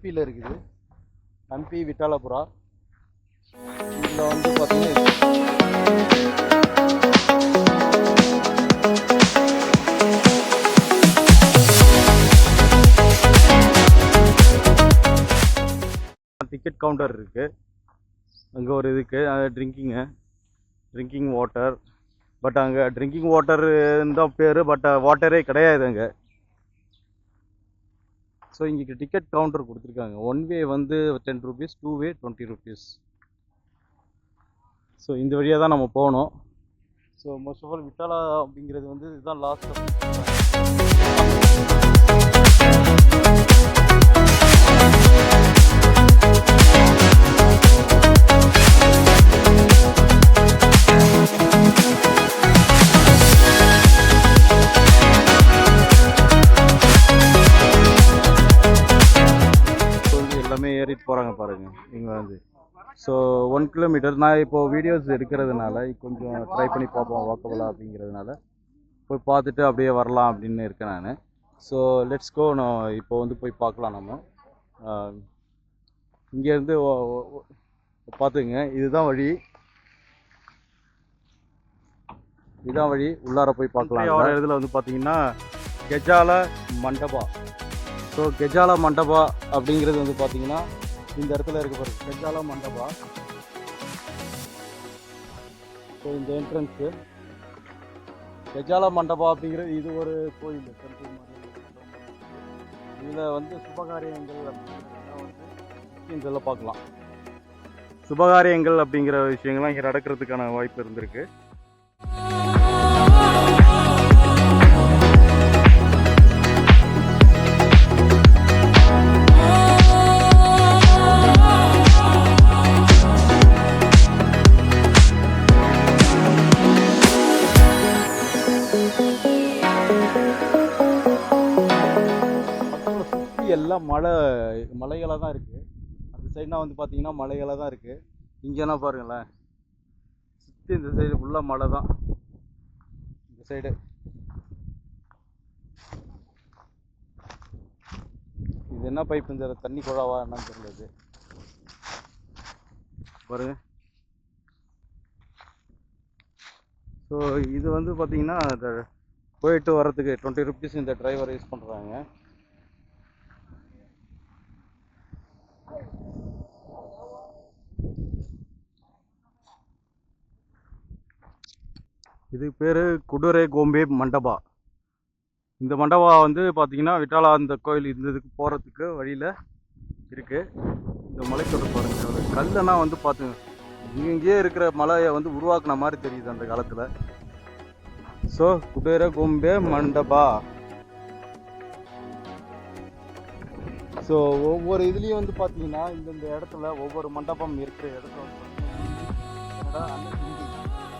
ஹம்பியில் இருக்குது. ஹம்பி விட்டாலபுரா. இதில் வந்து பார்த்தீங்கன்னா டிக்கெட் கவுண்டர் இருக்குது அங்கே ஒரு இதுக்கு ட்ரிங்கிங்கு ட்ரிங்கிங் வாட்டர் பட் அங்கே ட்ரிங்கிங் வாட்டர் தான் பேர் பட் வாட்டரே கிடையாது அங்கே. ஸோ இங்கே டிக்கெட் கவுண்டர் கொடுத்துருக்காங்க. ஒன் வே வந்து ten rupees two way twenty rupees so இந்த வழியாக தான் நம்ம போகணும் so most of all Vittala அப்படிங்கிறது வந்து இதுதான் லாஸ்ட் ஒன் கிலோமீட்டர் நான் இப்போது வீடியோஸ் எடுக்கிறதுனால கொஞ்சம் ட்ரை பண்ணி பார்ப்போம் வாக்கபலா அப்படிங்கிறதுனால. போய் பார்த்துட்டு அப்படியே வரலாம் அப்படின்னு இருக்கேன் நான். ஸோ லெட்ஸ் கோ நான் இப்போ வந்து போய் பார்க்கலாம் நம்ம. இங்கேருந்து பார்த்துங்க. இதுதான் வழி. இதுதான் வழி. உள்ளார போய் பார்க்கலாம் இடத்துல வந்து பார்த்தீங்கன்னா கெஜால மண்டபா. ஸோ கெஜாலா மண்டபா அப்படிங்கிறது வந்து பார்த்தீங்கன்னா இந்த இடத்துல இருக்க பாருங்க. கெஜாலா மண்டபா. ஸோ இந்த என்ட்ரன்ஸு கஜால மண்டபம் அப்படிங்கிறது இது ஒரு கோயில் temple மாதிரி இதில் வந்து சுபகாரியங்கள் அப்படிங்கிறது வந்து இதில் பார்க்கலாம். சுபகாரியங்கள் அப்படிங்கிற விஷயங்கள்லாம் இங்கே நடக்கிறதுக்கான வாய்ப்பு இருந்திருக்கு. சுற்றி எல்லாம் மலை மலைகளாக தான் இருக்குது அந்த சைடுனா வந்து பார்த்தீங்கன்னா மலைகளாக தான் இருக்குது இங்கேனா பாருங்களேன். சுற்றி இந்த சைடு ஃபுல்லாக மலை தான். இந்த சைடு இது என்ன பைப் இந்த தண்ணி குழாவா என்னன்னு தெரியல இது. பாருங்க. ஸோ இது வந்து பார்த்தீங்கன்னா இந்த போயிட்டு வர்றதுக்கு டுவெண்ட்டி ருபீஸ் இந்த டிரைவர் யூஸ் பண்ணுறாங்க இது பேர் குடுரை கோம்பே மண்டபா. இந்த மண்டபா வந்து பார்த்தீங்கன்னா விட்டாலா அந்த கோயில் இந்த இதுக்கு போகிறதுக்கு வழியில் இருக்குது இந்த மலைத்தொடர் பாருங்கள் ஒரு வந்து பார்த்துங்க இங்கேயே இருக்கிற மலையை வந்து உருவாக்குன மாதிரி தெரியுது அந்த காலத்தில். ஸோ குடுரை கோம்பே மண்டபா. ஸோ ஒவ்வொரு இதுலேயும் வந்து பார்த்தீங்கன்னா இந்தந்த இடத்துல ஒவ்வொரு மண்டபம் இருக்கிற இடத்துல வந்து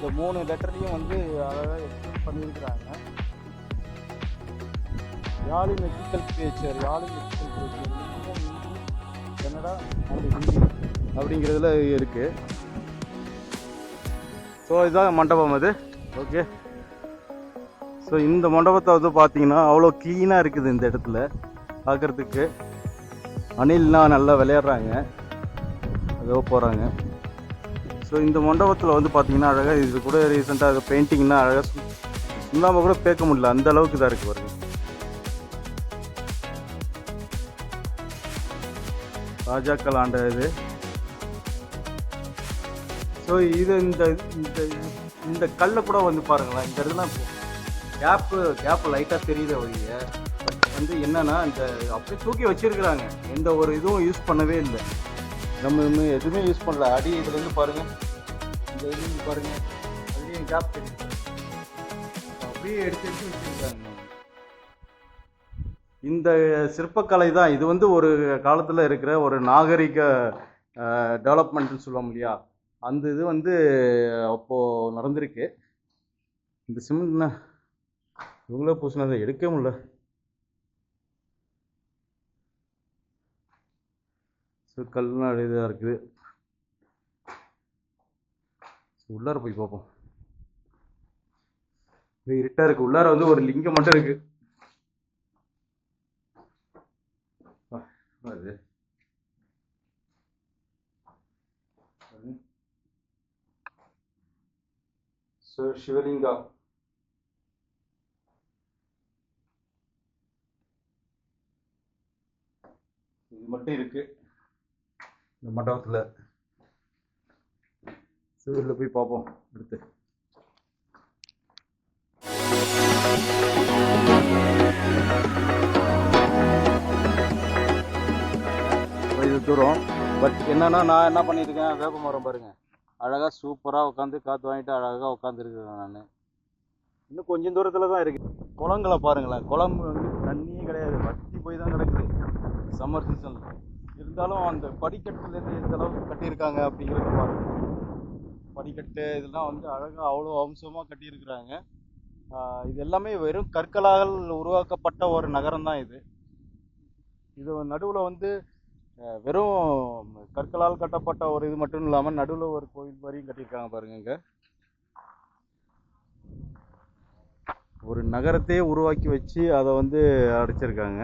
இந்த மூணு லெட்டரையும் வந்து அழகாக எக்ஸ்பிளைன் பண்ணியிருக்கிறாங்க. யாழி மெடிக்கல் பேச்சர் யாழி மெடிக்கல் பேச்சர். கன்னடா அண்ட் ஹிந்தி அப்படிங்கிறதுல இருக்குது ஸோ இதுதான் மண்டபம் அது. ஓகே ஸோ இந்த மண்டபத்தை வந்து பார்த்தீங்கன்னா அவ்வளோ க்ளீனாக இருக்குது இந்த இடத்துல பார்க்குறதுக்கு அணில்லாம் நல்லா விளையாடுறாங்க. அதோ போகிறாங்க ஸோ இந்த மண்டபத்தில் வந்து பார்த்தீங்கன்னா அழகாக இது கூட ரீசெண்டாக பெயிண்டிங்னா அழகாக சுண்ணாம கூட பேக்க முடியல. அந்த அளவுக்கு தான் இருக்குது பாருங்க. ராஜாக்கள் ஆண்ட இது. ஸோ இது இந்த இந்த இந்த கல்லை கூட வந்து பாருங்களேன். இந்த இதெல்லாம் கேப்பு கேப்பு லைட்டாக தெரியுது வழிய வந்து என்னன்னா இந்த அப்படியே தூக்கி வச்சிருக்கிறாங்க. எந்த ஒரு இதுவும் யூஸ் பண்ணவே இல்லை. நம்ம இன்னும் எதுவுமே யூஸ் பண்ணல. அடி இதுல இருந்து பாருங்க. இந்த இதுலேருந்து பாருங்க. அதுலேயும் கேப் தெரியும் அப்படியே எடுத்து எடுத்து வச்சுருக்காங்க. இந்த சிற்பக்கலை தான். இது வந்து ஒரு காலத்தில் இருக்கிற ஒரு நாகரிக டெவலப்மெண்ட்னு சொல்லுவோம் இல்லையா? அந்த இது வந்து அப்போது நடந்திருக்கு. இந்த சிமெண்ட் இவங்களே பூசினதை எடுக்கவே முடியல. கல்லாம் இதாக இருக்குது. உள்ளார போய் பார்ப்போம். இருட்டாக இருக்கு. உள்ளார வந்து ஒரு லிங்கம் மட்டும் இருக்கு. அது சிவலிங்கா இது மட்டும் இருக்கு. இந்த மண்டபத்தில். சிவரில் போய் பார்ப்போம் அடுத்து. இது தூரம். பட் என்னன்னா நான் என்ன பண்ணியிருக்கேன் வேப்ப மரம் பாருங்க. அழகாக சூப்பராக உட்காந்து காற்று வாங்கிட்டு அழகாக உட்காந்துருக்கேன் நான். இன்னும் கொஞ்சம் தூரத்தில் தான் இருக்குது குளங்களை பாருங்களேன் குளம் வந்து தண்ணியே கிடையாது. வட்டி போய் தான் கிடக்குது. சம்மர் சீசனில் இருந்தாலும் அந்த படிக்கட்டுலேருந்து எந்த அளவுக்கு கட்டியிருக்காங்க அப்படிங்கிறத பாருங்க. படிக்கட்டு இதெல்லாம் வந்து அழகாக அவ்வளோ அம்சமாக கட்டியிருக்கிறாங்க. இது எல்லாமே வெறும் கற்களால் உருவாக்கப்பட்ட ஒரு நகரம் தான் இது. இது நடுவில் வந்து வெறும் கற்களால் கட்டப்பட்ட ஒரு இது மட்டும் இல்லாமல் நடுவில் ஒரு கோயில் மாதிரியும் கட்டியிருக்காங்க பாருங்க இங்கே. ஒரு நகரத்தையே உருவாக்கி வச்சு அதை வந்து அடைச்சிருக்காங்க.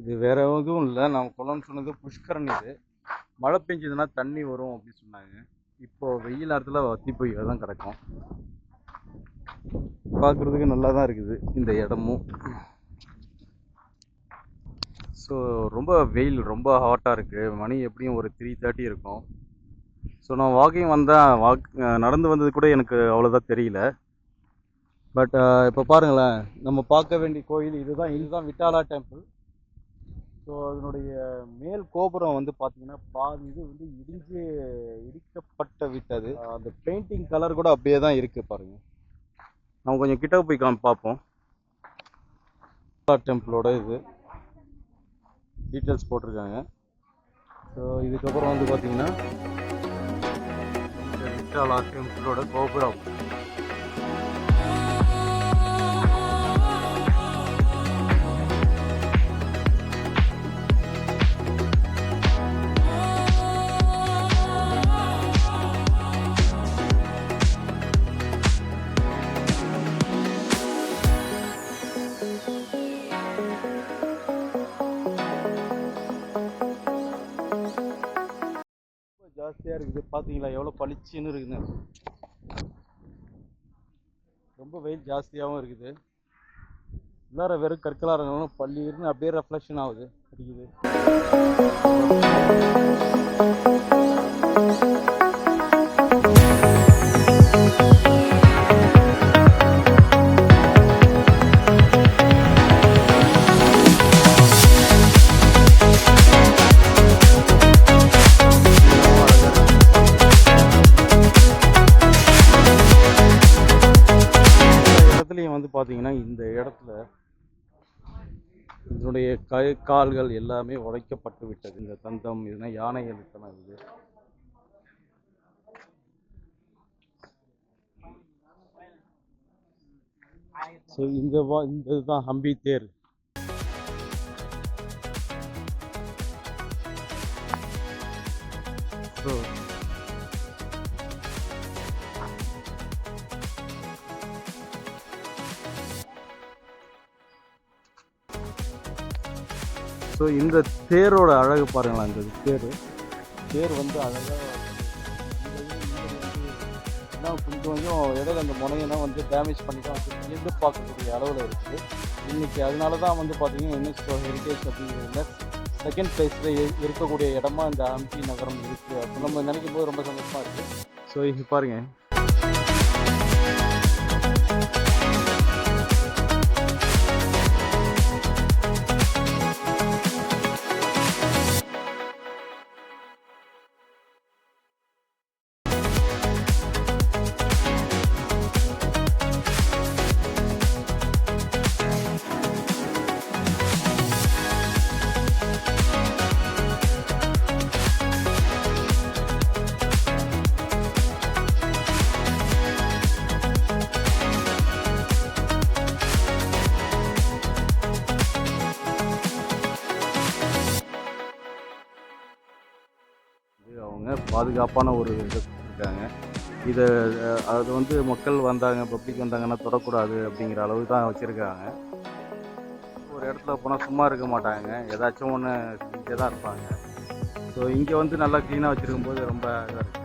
இது வேற எதுவும் இல்லை. நான் குளம்னு சொன்னது புஷ்கரன் இது. மழை பெஞ்சதுன்னா தண்ணி வரும் அப்படின்னு சொன்னாங்க. இப்போ வெயில் நேரத்தில் வத்தி போய் தான் கிடக்கும். பார்க்குறதுக்கு நல்லா தான் இருக்குது இந்த இடமும். ஸோ ரொம்ப வெயில் ரொம்ப ஹாட்டாக இருக்குது மணி எப்படியும் ஒரு த்ரீ தேர்ட்டி இருக்கும். ஸோ நான் வாக்கிங் வந்தேன் வாக் நடந்து வந்தது கூட எனக்கு அவ்வளோதான் தெரியல. பட் இப்போ பாருங்களேன். நம்ம பார்க்க வேண்டிய கோயில் இதுதான். இதுதான் விட்டாலா டெம்பிள் ஸோ அதனுடைய மேல் கோபுரம் வந்து பார்த்தீங்கன்னா பாதி இது வந்து இடிஞ்சு இடிக்கப்பட்ட விட்டது. அந்த பெயிண்டிங் கலர் கூட அப்படியே தான் இருக்குது பாருங்கள் நம்ம கொஞ்சம் கிட்ட போய் காமி பார்ப்போம். டெம்பிளோட இது. டீட்டெயில்ஸ் போட்டிருக்காங்க. ஸோ இதுக்கப்புறம் வந்து பார்த்தீங்கன்னா விட்டாலா டெம்பிளோட கோபுரம். இருக்குது பார்த்தீங்களா எவ்வளோ பளிச்சுன்னு இருக்குன்னு. ரொம்ப வெயில் ஜாஸ்தியாகவும் இருக்குது. உள்ளார வெறும் கற்களாக இருந்தாலும் பள்ளியிருந்து அப்படியே ரெஃப்ளெக்ஷன் ஆகுது. அடிக்குது. பார்த்தீங்கன்னா இந்த இடத்துல இதனுடைய கை கால்கள் எல்லாமே உடைக்கப்பட்டு விட்டது. இந்த தந்தம் இதுனா யானைகள் இதெல்லாம் இது. ஸோ இந்த வா இந்த இதுதான் ஹம்பி தேர். ஸோ ஸோ இந்த தேரோட அழகு பாருங்களேன் இந்த தேர். தேர் வந்து அழகாக கொஞ்சம் கொஞ்சம் இடையில அந்த முனையெல்லாம் வந்து டேமேஜ் பண்ணி தான் வந்து இருந்து பார்க்கக்கூடிய அளவில் இருக்குது இன்னைக்கு அதனால தான் வந்து பார்த்தீங்கன்னா யுனெஸ்கோ ஹெரிட்டேஜ் அப்படிங்கிறதுல செகண்ட் பிளேஸில் இருக்கக்கூடிய இடமா இந்த ஹம்பி நகரம் இருக்குது அப்போ நம்ம நினைக்கும் போது ரொம்ப சந்தோஷமாக இருக்குது ஸோ இங்கே பாருங்கள் பாதுகாப்பான ஒரு இது இருக்காங்க இதை அது வந்து மக்கள் வந்தாங்க பப்ளிக் வந்தாங்கன்னா தொடக்கூடாது அப்படிங்கிற அளவு தான் வச்சுருக்காங்க. ஒரு இடத்துல போனால் சும்மா இருக்க மாட்டாங்க. ஏதாச்சும் ஒன்று செஞ்சே தான் இருப்பாங்க. ஸோ இங்கே வந்து நல்லா க்ளீனாக வச்சுருக்கும் போது ரொம்ப இதாக இருக்குது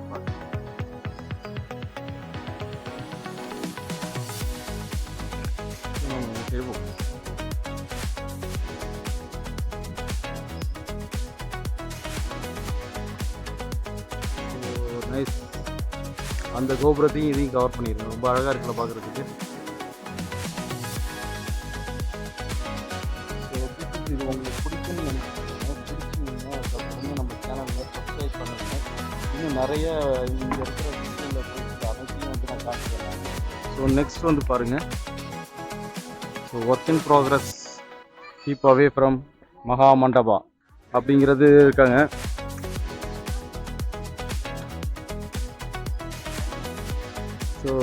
நைஸ் அந்த கோபுரத்தையும் இதையும் கவர் பண்ணியிருக்கேன் ரொம்ப அழகாக இருக்குல்ல பார்க்குறதுக்கு இது உங்களுக்கு பிடிக்கும் பிடிச்சிங்கன்னா நம்ம சேனலில் சப்ஸ்கிரைப் பண்ணுங்கள் இன்னும் நிறைய இங்கே இருக்கிற விஷயங்கள் அனைத்தையும் வந்து நான் காட்டுறேன் ஸோ நெக்ஸ்ட் வந்து பாருங்கள் so work in progress keep away from Maha Mandapa அப்படிங்கிறது இருக்காங்க. ஸோ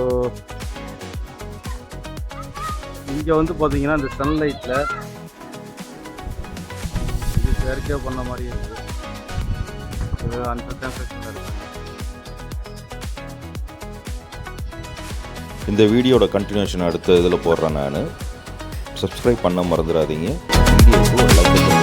இங்கே வந்து பார்த்தீங்கன்னா இந்த சன்லைட்டில் இது செயற்கையாக பண்ண மாதிரி இருக்குது இது அந்த கன்ஸ்ட்ரக்ஷனில் இருக்குது இந்த வீடியோட கண்டினியூஷன் அடுத்த இதில் போடுறேன் நான். சப்ஸ்கிரைப் பண்ண மறந்துடாதீங்க. வீடியோக்கு ஒரு லைக்